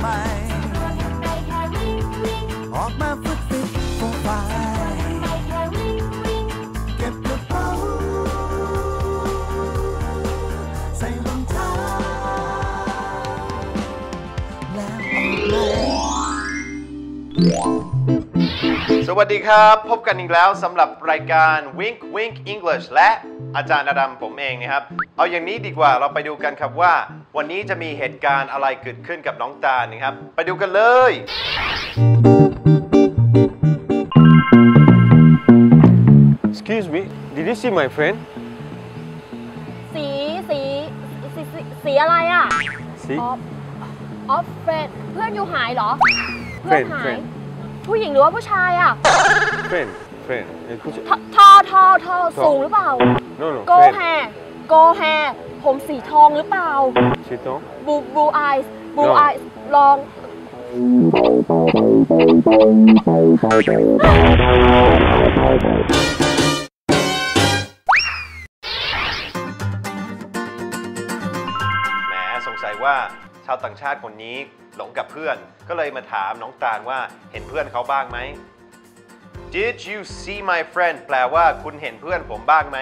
ใหม่ ออกมาฝึกฟิตโปรไฟล์เก็บกระเป๋าใส่รองเท้าแล้วออกมาสวัสดีครับ พบกันอีกแล้วสำหรับรายการ Wink Wink English และ อาจารย์อดัมผมเองนะครับ เอาอย่างนี้ดีกว่าเราไปดูกันครับว่า วันนี้จะมีเหตุการณ์อะไรเกิดขึ้นกับน้องตาลนะครับ ไปดูกันเลย Excuse me, did you see my friend? สีสีสีสีสีอะไรอะ See? ออฟออฟเฟรนเพื่อนอยู่หายเหรอ เพื่อน Friend, หาย friend ผู้หญิงหรือว่าผู้ชายอะ Friend, friend. Eh, could you- ททอทอทอสูงหรือเปล่า โกแฮผมสีทองหรือเปล่า Chitong? บูบูไอส์บู No ไอส์ลอง แหมสงสัยว่าชาวต่างชาติคนนี้หลงกับเพื่อน ก็เลยมาถามน้องตาลว่าเห็นเพื่อนเขาบ้างไหม Did you see my friend แปลว่าคุณเห็นเพื่อนผมบ้างไหม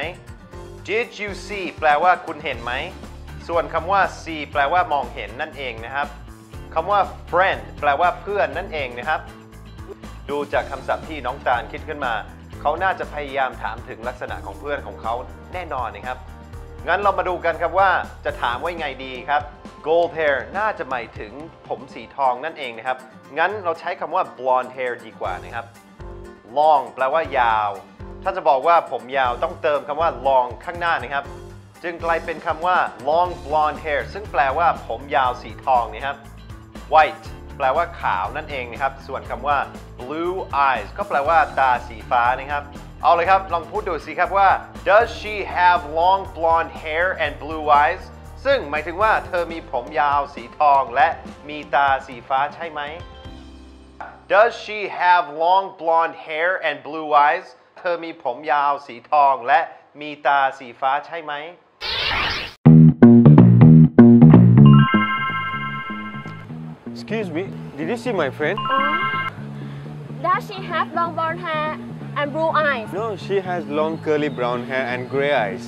Did you see แปลว่าคุณเห็นไหม ส่วนคำว่า see แปลว่ามองเห็นนั่นเองนะครับคำว่า friend แปลว่าเพื่อนนั่นเองนะครับ ดูจากคำศัพท์ที่น้องตาลคิดขึ้นมา เขาน่าจะพยายามถามถึงลักษณะของเพื่อนของเขาแน่นอนนะครับ งั้นเรามาดูกันครับว่าจะถามว่าไงดีครับ gold hair น่าจะหมายถึงผมสีทองนั่นเองนะครับ งั้นเราใช้คำว่า blonde hair ดีกว่านะครับ long แปลว่ายาว ถ้าจะบอกว่าผมยาวต้องเติมคำว่า long ข้างหน้านะครับ จึงกลายเป็นคำว่า long blonde hair ซึ่งแปลว่าผมยาวสีทองนะครับ white แปลว่าขาวนั่นเองนะครับ ส่วนคำว่า blue eyes ก็แปลว่าตาสีฟ้านะครับ เอาเลยครับ ลองพูดดูสิครับว่า does she have long blonde hair and blue eyes ซึ่งหมายถึงว่าเธอมีผมยาวสีทองและมีตาสีฟ้าใช่ไหม Does she have long blonde hair and blue eyes เธอมีผมยาวสีทองและมีตาสีฟ้าใช่ไหม Excuse me, did you see my friend? Does she have long blonde hair and blue eyes No, she has long curly brown hair and gray eyes.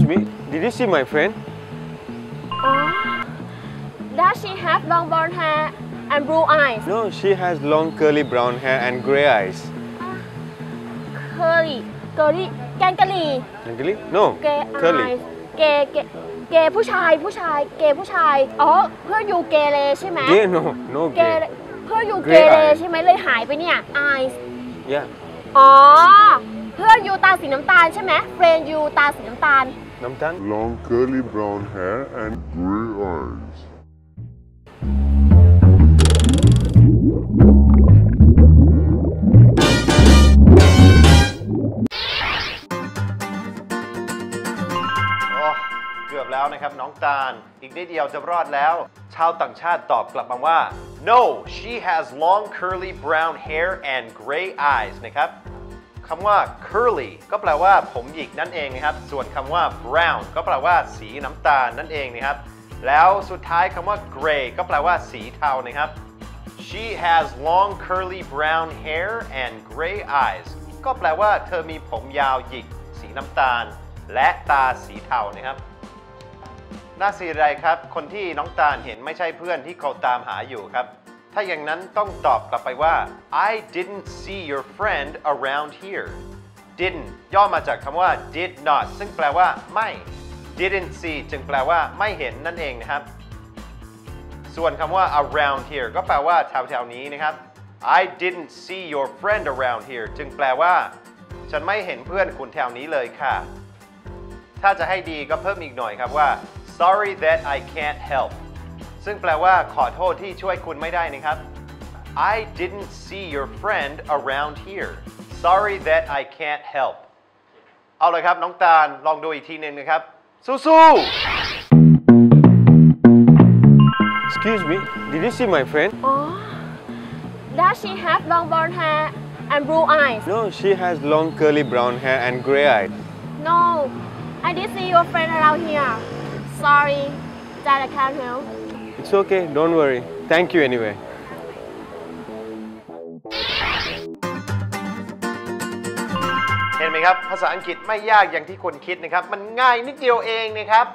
Excuse me, did you see my friend? Does she have long blonde hair and blue eyes No, she has long curly brown hair and gray eyes. curly curly แกงกะหรี่ Really? No, เกย์ curly. ไอเกย์เกย์เกย์ผู้ชายผู้ชายเกย์ผู้ชายอ๋อเพื่อนอยู่เกเรใช่ไหม Gay? No, no เก gay. เรเพื่อนอยู่เก Grey เร eyes ใช่ไหมเลยหายไปเนี่ย eyes Yeah. อ๋อเพื่อนอยู่ตาสีน้ำตาลใช่ไหมเฟรนอยู่ตาสีน้ำตาล Namtan? long curly brown hair and gray eyes. โอ้เกือบแล้วนะครับน้องตาล อีกนิดเดียวจะรอดแล้ว ชาวต่างชาติตอบกลับมาว่า no she has long curly brown hair and gray eyes นะครับ คำว่า curly ก็แปลว่าผมหยิกนั่นเองนะครับ ส่วนคำว่า brown ก็แปลว่าสีน้ำตาลนั่นเองนะครับ แล้วสุดท้ายคำว่า gray ก็แปลว่าสีเทานะครับ She has long curly brown hair and gray eyes ก็แปลว่าเธอมีผมยาวหยิก สีน้ำตาล และตาสีเทานะครับน่าเสียดายครับ คนที่น้องตาลเห็นไม่ใช่เพื่อนที่เขาตามหาอยู่ครับ ถ้าอย่างนั้นต้องตอบกลับไปว่า I didn't see your friend around here didn't ย่อมาจากคำว่า did not ซึ่งแปลว่าไม่ didn't see จึงแปลว่าไม่เห็นนั่นเองนะครับ ส่วนคำว่า around here ก็แปลว่าแถวๆนี้นะครับ I didn't see your friend around here จึงแปลว่า ฉันไม่เห็นเพื่อนคุณแถวนี้เลยค่ะ ถ้าจะให้ดีก็เพิ่มอีกหน่อยครับว่า sorry that I can't help ซึ่งแปลว่าขอโทษที่ช่วยคุณไม่ได้นะครับ I didn't see your friend around here sorry that I can't help เอาเลยครับน้องตาลลองดูอีกทีหนึ่งนะครับ สู้ๆ Excuse me, did you see my friend? อ๋อ Does she have long blonde hair and blue eyes No, she has long curly brown hair and gray eyes. No I did see your friend around here Sorry that I can't help It's okay, don't worry. Thank you anyway. เห็นไหมครับ ภาษาอังกฤษไม่ยากอย่างที่คนคิดนะครับ มันง่ายนิดเดียวเองนะครับ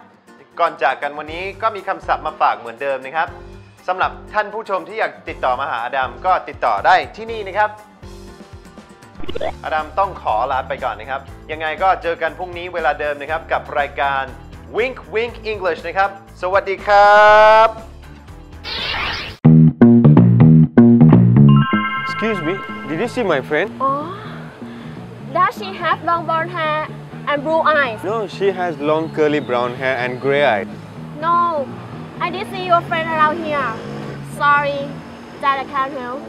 ก่อนจากกันวันนี้ก็มีคำศัพท์มาฝากเหมือนเดิมนะครับสำหรับท่านผู้ชมที่อยากติดต่อมาหาอดัมก็ติดต่อได้ที่นี่นะครับ อดัมต้องขอลาไปก่อนนะครับ ยังไงก็เจอกันพรุ่งนี้เวลาเดิมนะครับกับรายการ Wink Wink English นะครับ สวัสดีครับ Excuse me, did you see my friend? Oh, does she have long blonde hair and blue eyes? No, she has long curly brown hair and grey eyes. No, I did see your friend around here. Sorry that I can't help.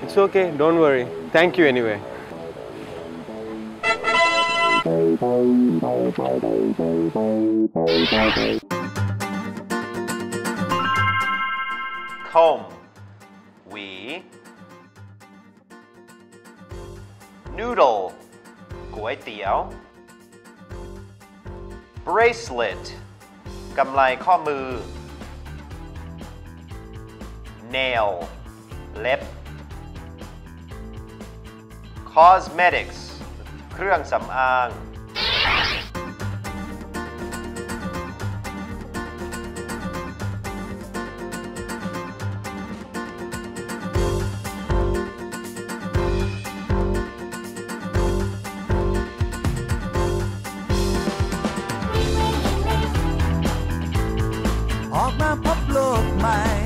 It's okay, don't worry. Thank you anyway. Comb. We noodle ก๋วยเตี๋ยว bracelet กำไลข้อมือ nail เล็บ cosmetics เครื่องสำอาง โ